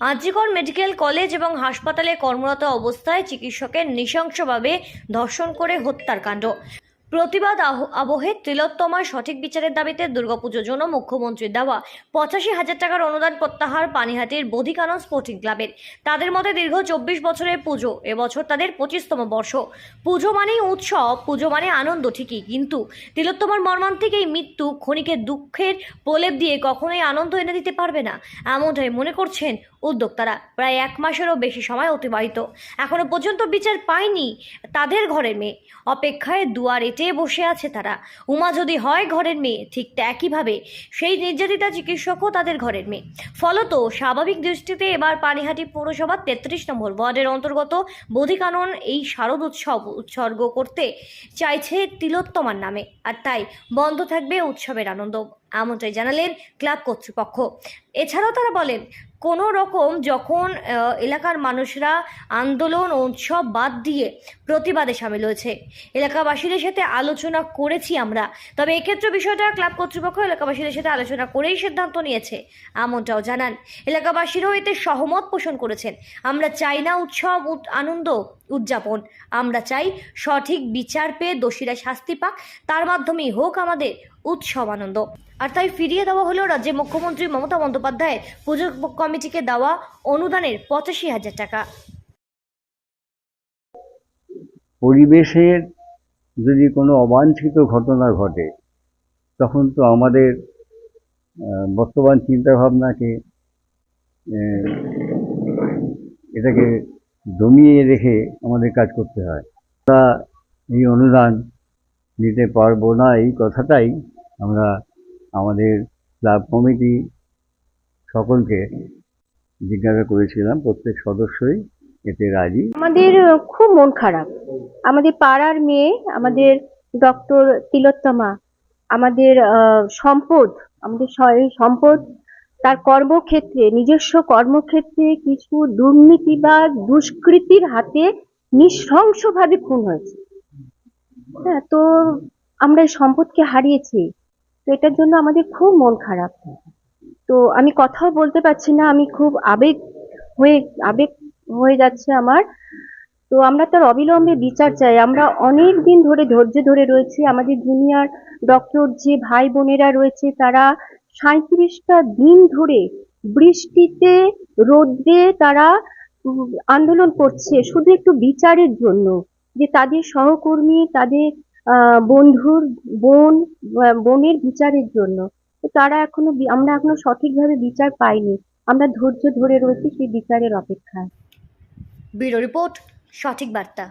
আজিকর medical college এবং হাসপাতালে কর্মরত অবস্থায় চিকিৎসকের নৃশংসভাবে ধর্ষণ করে হত্যার কাণ্ড। প্রতিবাদ আবহে তিলোত্তমার সঠিক বিচারের দাবিতে দুর্গাপুজোর জন্য মুখ্যমন্ত্রীর দেওয়া পঁচাশি হাজার টাকার অনুদান প্রত্যাহার পানিহাটির বোধিকানন স্পোর্টিং ক্লাবের। তাদের মতে দীর্ঘ চব্বিশ বছরের পুজো, এবছর তাদের পঁচিশতম বর্ষ। পুজো মানেই উৎসব, পুজো মানে আনন্দ, ঠিকই, কিন্তু তিলোত্তমার মর্মান্তিক এই মৃত্যু ক্ষণিকের দুঃখের প্রলেপ দিয়ে কখনোই আনন্দ এনে দিতে পারবে না, এমনটাই মনে করছেন উদ্যোক্তারা। প্রায় এক মাসেরও বেশি সময় অতিবাহিত। এখনও পর্যন্ত বিচার পায়নি তাদের ঘরের মেয়ে। অপেক্ষায় দুয়ার এটে বসে আছে তারা। উমা যদি হয় ঘরের মেয়ে, ঠিক একইভাবে সেই নির্যাতিতা চিকিৎসকও তাদের ঘরের মেয়ে। ফলত স্বাভাবিক দৃষ্টিতে এবার পানিহাটি পৌরসভার তেত্রিশ নম্বর ওয়ার্ডের অন্তর্গত বোধিকানন এই শারদ উৎসব উৎসর্গ করতে চাইছে তিলোত্তমার নামে। আর তাই বন্ধ থাকবে উৎসবের আনন্দ। এমনটাই জানালেন ক্লাব কর্তৃপক্ষ। এছাড়াও তারা বলেন, কোনো রকম যখন এলাকার মানুষরা আন্দোলন ও উৎসব বাদ দিয়ে প্রতিবাদে সামিল হয়েছে। এলাকাবাসীদের সাথে আলোচনা করেছি আমরা। তবে এক্ষেত্রে বিষয়টা ক্লাব কর্তৃপক্ষ এলাকাবাসীদের সাথে আলোচনা করেই সিদ্ধান্ত নিয়েছে এমনটাও জানান। এলাকাবাসীরাও এতে সহমত পোষণ করেছেন। আমরা চাই না উৎসব, উৎ- আনন্দ উদযাপন। আমরা চাই সঠিক বিচার পেয়ে দোষীরা শাস্তি পাক। তার মাধ্যমেই হোক আমাদের উৎসব আনন্দ। আর তাই ফিরিয়ে দেওয়া হলো রাজ্যের মুখ্যমন্ত্রী মমতা বন্দ্যোপাধ্যায়ের পুজো কমিটিকে দেওয়া অনুদানের পঁচাশি হাজার টাকা। পরিবেশের যদি কোনো অবাঞ্ছিত ঘটনা ঘটে, তখন তো আমাদের বর্তমান চিন্তাভাবনাকে এটাকে দমিয়ে রেখে আমাদের কাজ করতে হয়। তা এই অনুদান নিতে পারব না, এই কথাটাই আমরা আমাদের ক্লাব কমিটি সকলকে জিজ্ঞাসা করেছিলাম, প্রত্যেক সদস্যই এতে রাজি। আমাদের খুব মন খারাপ। আমাদের পাড়ার মেয়ে, আমাদের ডক্টর তিলোত্তমা, আমাদের সম্পদ আমাদের সম্পদ, তার কর্মক্ষেত্রে, নিজস্ব কর্মক্ষেত্রে কিছু দুর্নীতি বা দুষ্কৃতির হাতে নৃশংসভাবে খুন হয়েছে। হ্যাঁ তো আমরা এই সম্পদকে হারিয়েছি। তো এটার জন্য আমাদের খুব মন খারাপ। তো আমি কথাও বলতে পারছি না, আমি খুব আবেগ হয়ে আবেগ হয়ে যাচ্ছে আমার। তো আমরা তার অবিলম্বে বিচার চাই। আমরা অনেক দিন ধরে ধৈর্য ধরে রয়েছি। আমাদের জুনিয়র ডক্টর যে ভাই বোনেরা রয়েছে, তারা সাঁত্রিশটা দিন ধরে বৃষ্টিতে রোদ্রে তারা আন্দোলন করছে। শুধু একটু বিচারের জন্য যে তাদের সহকর্মী, তাদের বন্ধুর বোন বোনের বিচারের জন্য। তারা এখনও আমরা এখনও সঠিকভাবে বিচার পাইনি। আমরা ধৈর্য ধরে রয়েছি সেই বিচারের অপেক্ষায়। ব্যুরো রিপোর্ট, সঠিক বার্তা।